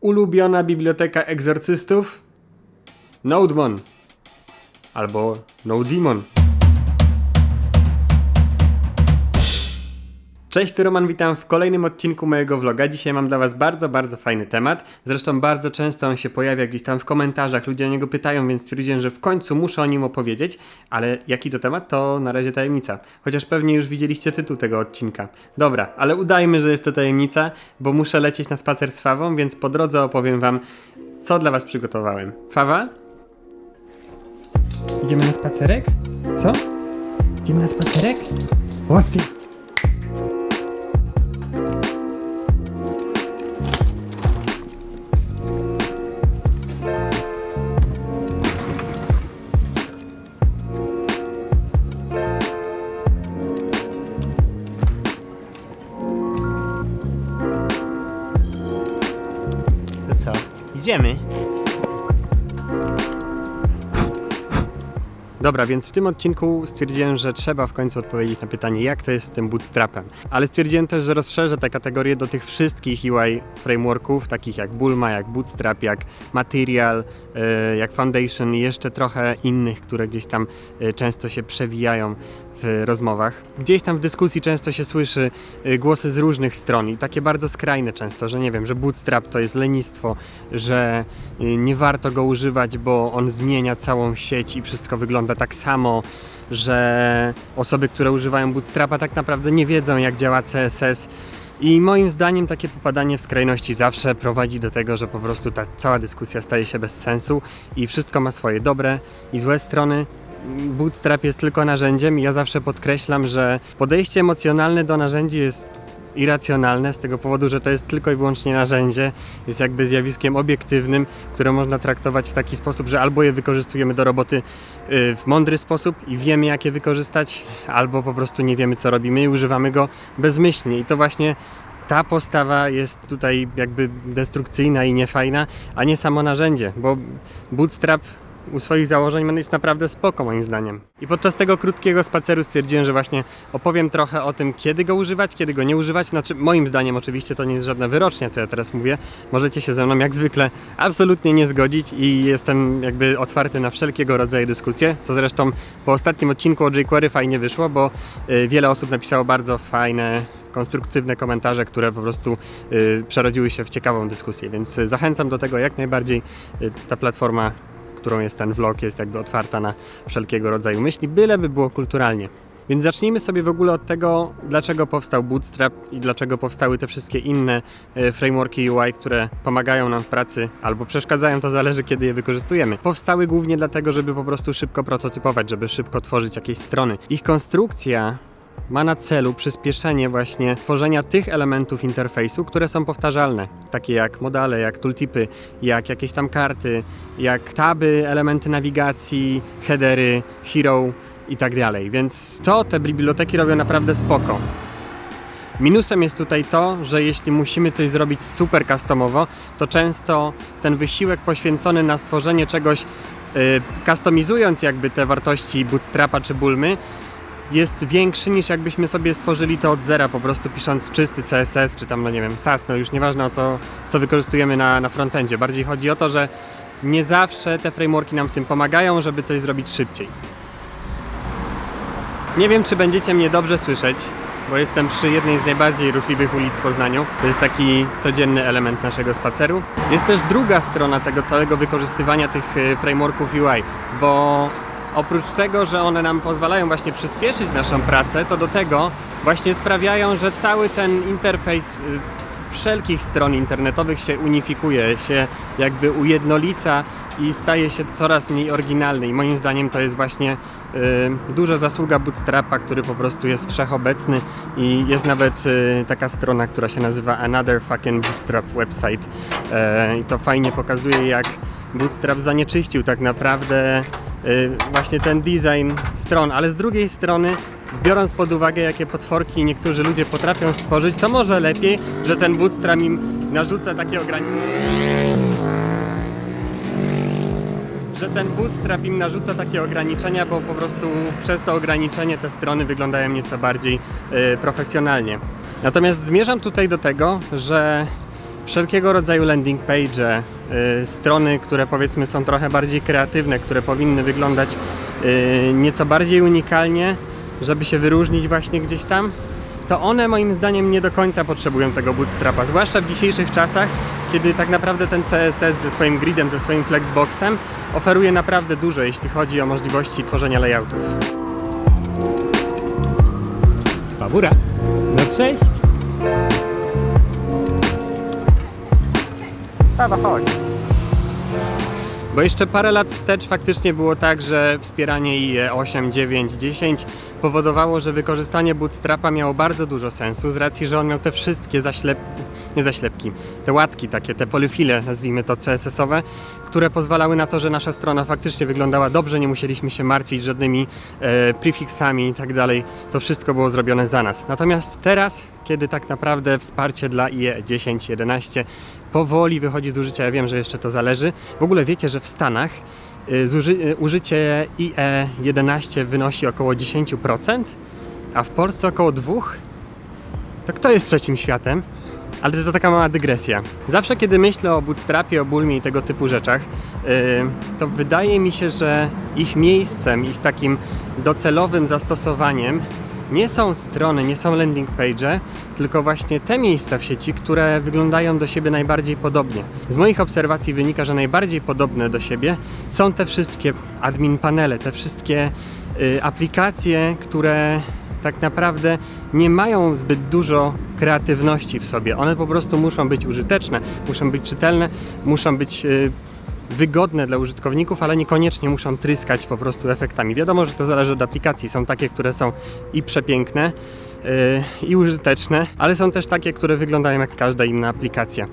ulubiona biblioteka egzorcystów? Nodemon. Albo No Demon. Cześć, tu Roman, witam w kolejnym odcinku mojego vloga. Dzisiaj mam dla Was bardzo, bardzo fajny temat. Zresztą bardzo często on się pojawia gdzieś tam w komentarzach, ludzie o niego pytają, więc stwierdziłem, że w końcu muszę o nim opowiedzieć. Ale jaki to temat, to na razie tajemnica. Chociaż pewnie już widzieliście tytuł tego odcinka. Dobra, ale udajmy, że jest to tajemnica, bo muszę lecieć na spacer z Fawą, więc po drodze opowiem Wam, co dla Was przygotowałem. Fawa? Idziemy na spacerek? Co? Idziemy na spacerek? O! Dobra, więc w tym odcinku stwierdziłem, że trzeba w końcu odpowiedzieć na pytanie, jak to jest z tym bootstrapem. Ale stwierdziłem też, że rozszerzę tę kategorię do tych wszystkich UI frameworków, takich jak Bulma, jak Bootstrap, jak Material, e, jak Foundation i jeszcze trochę innych, które gdzieś tam e, często się przewijają w rozmowach. Gdzieś tam w dyskusji często się słyszy y, głosy z różnych stron i takie bardzo skrajne często, że nie wiem, że bootstrap to jest lenistwo, że y, nie warto go używać, bo on zmienia całą sieć i wszystko wygląda tak samo, że osoby, które używają bootstrapa tak naprawdę nie wiedzą jak działa CSS. I moim zdaniem takie popadanie w skrajności zawsze prowadzi do tego, że po prostu ta cała dyskusja staje się bez sensu i wszystko ma swoje dobre i złe strony. Bootstrap jest tylko narzędziem i ja zawsze podkreślam, że podejście emocjonalne do narzędzi jest irracjonalne z tego powodu, że to jest tylko i wyłącznie narzędzie, jest jakby zjawiskiem obiektywnym, które można traktować w taki sposób, że albo je wykorzystujemy do roboty y, w mądry sposób i wiemy jak je wykorzystać, albo po prostu nie wiemy co robimy i używamy go bezmyślnie. I to właśnie ta postawa jest tutaj jakby destrukcyjna i niefajna, a nie samo narzędzie, bo Bootstrap u swoich założeń jest naprawdę spoko moim zdaniem. I podczas tego krótkiego spaceru stwierdziłem, że właśnie opowiem trochę o tym, kiedy go używać, kiedy go nie używać. Znaczy, moim zdaniem oczywiście to nie jest żadna wyrocznia, co ja teraz mówię. Możecie się ze mną jak zwykle absolutnie nie zgodzić i jestem jakby otwarty na wszelkiego rodzaju dyskusje, co zresztą po ostatnim odcinku o jQuery fajnie wyszło, bo y, wiele osób napisało bardzo fajne konstruktywne komentarze, które po prostu y, przerodziły się w ciekawą dyskusję, więc y, zachęcam do tego jak najbardziej. Y, ta platforma którą jest ten vlog, jest jakby otwarta na wszelkiego rodzaju myśli, byleby było kulturalnie. Więc zacznijmy sobie w ogóle od tego, dlaczego powstał Bootstrap i dlaczego powstały te wszystkie inne e, frameworki UI, które pomagają nam w pracy albo przeszkadzają, to zależy kiedy je wykorzystujemy. Powstały głównie dlatego, żeby po prostu szybko prototypować, żeby szybko tworzyć jakieś strony. Ich konstrukcja ma na celu przyspieszenie właśnie tworzenia tych elementów interfejsu, które są powtarzalne, takie jak modale, jak tooltipy, jak jakieś tam karty, jak taby, elementy nawigacji, headery, hero i tak dalej. Więc to te biblioteki robią naprawdę spoko. Minusem jest tutaj to, że jeśli musimy coś zrobić super customowo, to często ten wysiłek poświęcony na stworzenie czegoś, yy, customizując jakby te wartości Bootstrapa czy Bulmy, jest większy niż jakbyśmy sobie stworzyli to od zera, po prostu pisząc czysty CSS, czy tam, no nie wiem, SAS, no już nieważne o co, co wykorzystujemy na, na frontendzie. Bardziej chodzi o to, że nie zawsze te frameworki nam w tym pomagają, żeby coś zrobić szybciej. Nie wiem, czy będziecie mnie dobrze słyszeć, bo jestem przy jednej z najbardziej ruchliwych ulic w Poznaniu. To jest taki codzienny element naszego spaceru. Jest też druga strona tego całego wykorzystywania tych y, frameworków UI, bo oprócz tego, że one nam pozwalają właśnie przyspieszyć naszą pracę, to do tego właśnie sprawiają, że cały ten interfejs y, wszelkich stron internetowych się unifikuje, się jakby ujednolica i staje się coraz mniej oryginalny. I moim zdaniem to jest właśnie y, duża zasługa Bootstrapa, który po prostu jest wszechobecny i jest nawet y, taka strona, która się nazywa Another Fucking Bootstrap Website. E, I to fajnie pokazuje, jak Bootstrap zanieczyścił tak naprawdę y, właśnie ten design stron, ale z drugiej strony biorąc pod uwagę, jakie potworki niektórzy ludzie potrafią stworzyć, to może lepiej, że ten bootstrap im narzuca takie ograniczenia. Że ten bootstrap im narzuca takie ograniczenia, bo po prostu przez to ograniczenie te strony wyglądają nieco bardziej y, profesjonalnie. Natomiast zmierzam tutaj do tego, że wszelkiego rodzaju landing page, y, strony, które powiedzmy są trochę bardziej kreatywne, które powinny wyglądać y, nieco bardziej unikalnie, żeby się wyróżnić właśnie gdzieś tam, to one moim zdaniem nie do końca potrzebują tego bootstrapa, zwłaszcza w dzisiejszych czasach, kiedy tak naprawdę ten CSS ze swoim gridem, ze swoim flexboxem oferuje naprawdę dużo, jeśli chodzi o możliwości tworzenia layoutów. Babura, no cześć! Pawa, chodź. Bo jeszcze parę lat wstecz faktycznie było tak, że wspieranie IE 8, 9, 10 powodowało, że wykorzystanie bootstrapa miało bardzo dużo sensu z racji, że on miał te wszystkie zaślep... nie zaślepki, te łatki takie, te polyfile, nazwijmy to CSS-owe, które pozwalały na to, że nasza strona faktycznie wyglądała dobrze, nie musieliśmy się martwić żadnymi e, prefixami i tak dalej. To wszystko było zrobione za nas. Natomiast teraz, kiedy tak naprawdę wsparcie dla IE 10, 11 powoli wychodzi z użycia, ja wiem, że jeszcze to zależy. W ogóle wiecie, że w Stanach y, zuży, y, użycie IE 11 wynosi około 10%, a w Polsce około 2%. To kto jest trzecim światem? Ale to taka mała dygresja. Zawsze kiedy myślę o bootstrapie, o bulmie i tego typu rzeczach, yy, to wydaje mi się, że ich miejscem, ich takim docelowym zastosowaniem nie są strony, nie są landing page, tylko właśnie te miejsca w sieci, które wyglądają do siebie najbardziej podobnie. Z moich obserwacji wynika, że najbardziej podobne do siebie są te wszystkie admin panele, te wszystkie y, aplikacje, które tak naprawdę nie mają zbyt dużo kreatywności w sobie. One po prostu muszą być użyteczne, muszą być czytelne, muszą być y, wygodne dla użytkowników, ale niekoniecznie muszą tryskać po prostu efektami. Wiadomo, że to zależy od aplikacji. Są takie, które są i przepiękne, yy, i użyteczne, ale są też takie, które wyglądają jak każda inna aplikacja.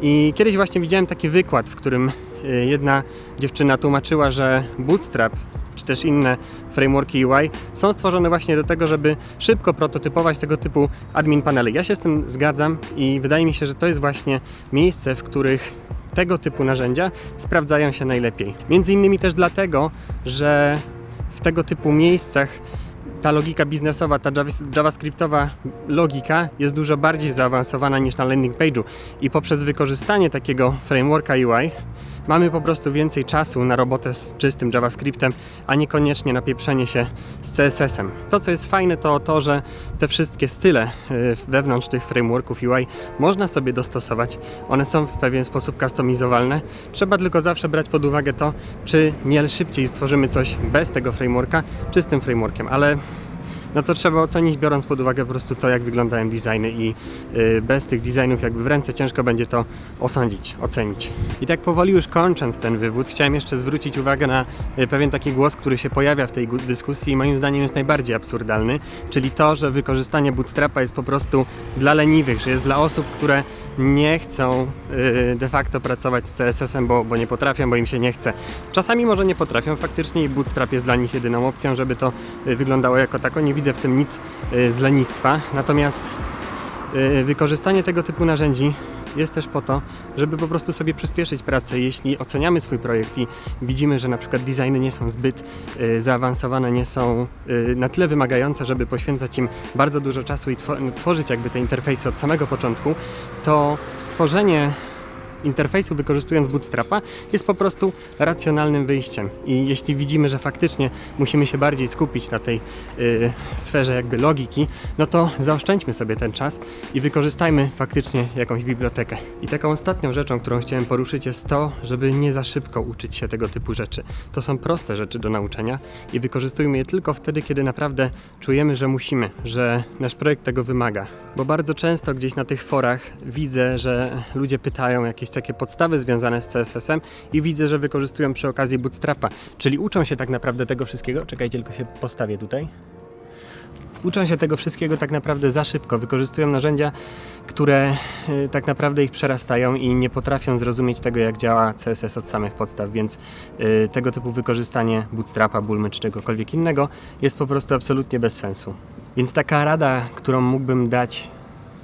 I kiedyś właśnie widziałem taki wykład, w którym yy, jedna dziewczyna tłumaczyła, że Bootstrap czy też inne frameworki UI są stworzone właśnie do tego, żeby szybko prototypować tego typu admin panele. Ja się z tym zgadzam i wydaje mi się, że to jest właśnie miejsce, w których tego typu narzędzia sprawdzają się najlepiej. Między innymi też dlatego, że w tego typu miejscach ta logika biznesowa, ta javascriptowa logika jest dużo bardziej zaawansowana niż na landing page'u i poprzez wykorzystanie takiego frameworka UI mamy po prostu więcej czasu na robotę z czystym JavaScriptem, a niekoniecznie na pieprzenie się z CSS-em. To, co jest fajne, to to, że te wszystkie style y, wewnątrz tych frameworków UI można sobie dostosować. One są w pewien sposób customizowalne. Trzeba tylko zawsze brać pod uwagę to, czy nie szybciej stworzymy coś bez tego frameworka, czy z tym frameworkiem, ale no to trzeba ocenić biorąc pod uwagę po prostu to, jak wyglądają designy i y, bez tych designów jakby w ręce ciężko będzie to osądzić, ocenić. I tak powoli już kończąc ten wywód, chciałem jeszcze zwrócić uwagę na y, pewien taki głos, który się pojawia w tej dyskusji i moim zdaniem jest najbardziej absurdalny, czyli to, że wykorzystanie bootstrapa jest po prostu dla leniwych, że jest dla osób, które nie chcą y, de facto pracować z CSS-em, bo, bo nie potrafią, bo im się nie chce. Czasami może nie potrafią faktycznie i Bootstrap jest dla nich jedyną opcją, żeby to y, wyglądało jako tako. Nie widzę w tym nic y, z lenistwa. Natomiast wykorzystanie tego typu narzędzi jest też po to, żeby po prostu sobie przyspieszyć pracę. Jeśli oceniamy swój projekt i widzimy, że na przykład designy nie są zbyt y, zaawansowane, nie są y, na tyle wymagające, żeby poświęcać im bardzo dużo czasu i tworzyć jakby te interfejsy od samego początku, to stworzenie interfejsu wykorzystując Bootstrapa jest po prostu racjonalnym wyjściem. I jeśli widzimy, że faktycznie musimy się bardziej skupić na tej yy, sferze jakby logiki, no to zaoszczędźmy sobie ten czas i wykorzystajmy faktycznie jakąś bibliotekę. I taką ostatnią rzeczą, którą chciałem poruszyć jest to, żeby nie za szybko uczyć się tego typu rzeczy. To są proste rzeczy do nauczenia i wykorzystujmy je tylko wtedy, kiedy naprawdę czujemy, że musimy, że nasz projekt tego wymaga. Bo bardzo często gdzieś na tych forach widzę, że ludzie pytają jakieś jakieś takie podstawy związane z CSS-em i widzę, że wykorzystują przy okazji Bootstrapa, czyli uczą się tak naprawdę tego wszystkiego. Czekajcie, tylko się postawię tutaj. Uczą się tego wszystkiego tak naprawdę za szybko, wykorzystują narzędzia, które y, tak naprawdę ich przerastają i nie potrafią zrozumieć tego, jak działa CSS od samych podstaw, więc y, tego typu wykorzystanie Bootstrapa, Bulmy czy czegokolwiek innego jest po prostu absolutnie bez sensu. Więc taka rada, którą mógłbym dać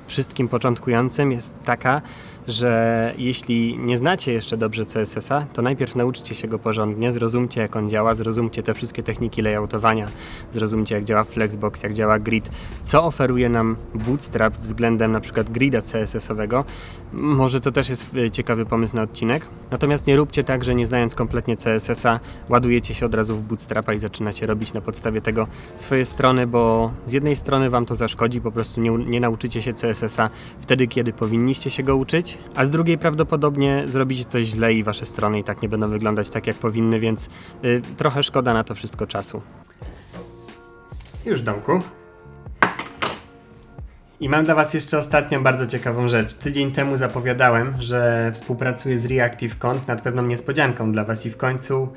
wszystkim początkującym jest taka, że jeśli nie znacie jeszcze dobrze CSS-a, to najpierw nauczcie się go porządnie, zrozumcie jak on działa, zrozumcie te wszystkie techniki layoutowania, zrozumcie jak działa Flexbox, jak działa grid, co oferuje nam Bootstrap względem na przykład grida CSS-owego. Może to też jest e, ciekawy pomysł na odcinek. Natomiast nie róbcie tak, że nie znając kompletnie CSS-a, ładujecie się od razu w Bootstrapa i zaczynacie robić na podstawie tego swoje strony, bo z jednej strony Wam to zaszkodzi, po prostu nie, nie nauczycie się CSS-a wtedy, kiedy powinniście się go uczyć, a z drugiej prawdopodobnie zrobicie coś źle i Wasze strony i tak nie będą wyglądać tak, jak powinny, więc y, trochę szkoda na to wszystko czasu. Już domku. I mam dla Was jeszcze ostatnią bardzo ciekawą rzecz. Tydzień temu zapowiadałem, że współpracuję z ReactiveConf nad pewną niespodzianką dla Was i w końcu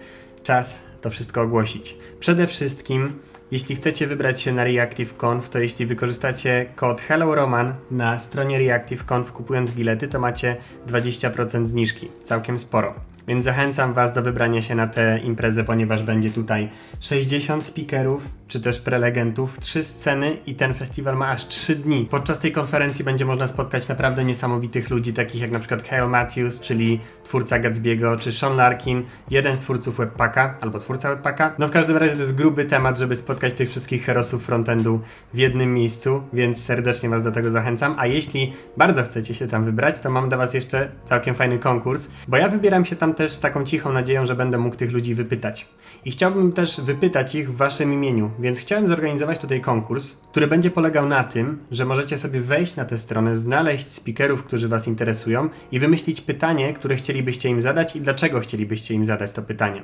czas to wszystko ogłosić. Przede wszystkim, jeśli chcecie wybrać się na ReactiveConf, to jeśli wykorzystacie kod HelloRoman na stronie ReactiveConf kupując bilety, to macie 20% zniżki. Całkiem sporo. Więc zachęcam Was do wybrania się na tę imprezę, ponieważ będzie tutaj 60 speakerów, czy też prelegentów, 3 sceny i ten festiwal ma aż 3 dni. Podczas tej konferencji będzie można spotkać naprawdę niesamowitych ludzi, takich jak na przykład Kyle Matthews, czyli twórca Gatsby'ego, czy Sean Larkin, jeden z twórców Webpacka, albo twórca Webpacka. No w każdym razie to jest gruby temat, żeby spotkać tych wszystkich herosów frontendu w jednym miejscu, więc serdecznie Was do tego zachęcam. A jeśli bardzo chcecie się tam wybrać, to mam dla Was jeszcze całkiem fajny konkurs, bo ja wybieram się tam też z taką cichą nadzieją, że będę mógł tych ludzi wypytać. I chciałbym też wypytać ich w Waszym imieniu, więc chciałem zorganizować tutaj konkurs, który będzie polegał na tym, że możecie sobie wejść na tę stronę, znaleźć speakerów, którzy Was interesują i wymyślić pytanie, które chcielibyście im zadać i dlaczego chcielibyście im zadać to pytanie.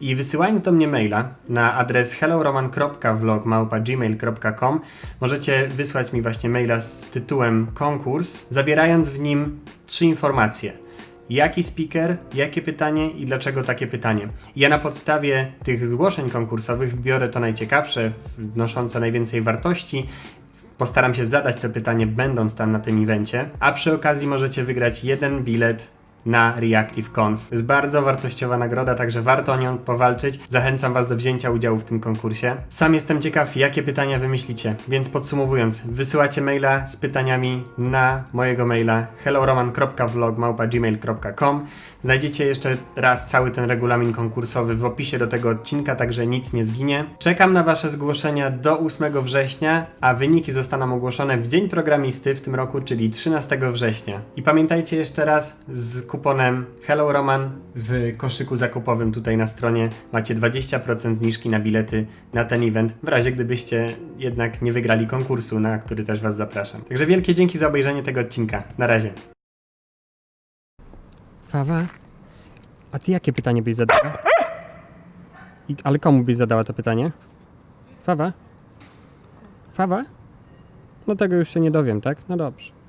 I wysyłając do mnie maila na adres helloroman.vlog.gmail.com możecie wysłać mi właśnie maila z tytułem konkurs, zawierając w nim trzy informacje jaki speaker, jakie pytanie i dlaczego takie pytanie. Ja na podstawie tych zgłoszeń konkursowych wybiorę to najciekawsze, wnoszące najwięcej wartości. Postaram się zadać to pytanie, będąc tam na tym evencie, a przy okazji możecie wygrać jeden bilet na ReactiveConf. To jest bardzo wartościowa nagroda, także warto o nią powalczyć. Zachęcam Was do wzięcia udziału w tym konkursie. Sam jestem ciekaw, jakie pytania wymyślicie, więc podsumowując, wysyłacie maila z pytaniami na mojego maila helloroman.vlog.gmail.com Znajdziecie jeszcze raz cały ten regulamin konkursowy w opisie do tego odcinka, także nic nie zginie. Czekam na Wasze zgłoszenia do 8 września, a wyniki zostaną ogłoszone w Dzień Programisty w tym roku, czyli 13 września. I pamiętajcie jeszcze raz, z kuponem Hello Roman w koszyku zakupowym tutaj na stronie macie 20% zniżki na bilety na ten event, w razie gdybyście jednak nie wygrali konkursu, na który też Was zapraszam. Także wielkie dzięki za obejrzenie tego odcinka. Na razie. Fawa, a ty jakie pytanie byś zadała? I, ale komu byś zadała to pytanie? Fawa? Fawa? No tego już się nie dowiem, tak? No dobrze.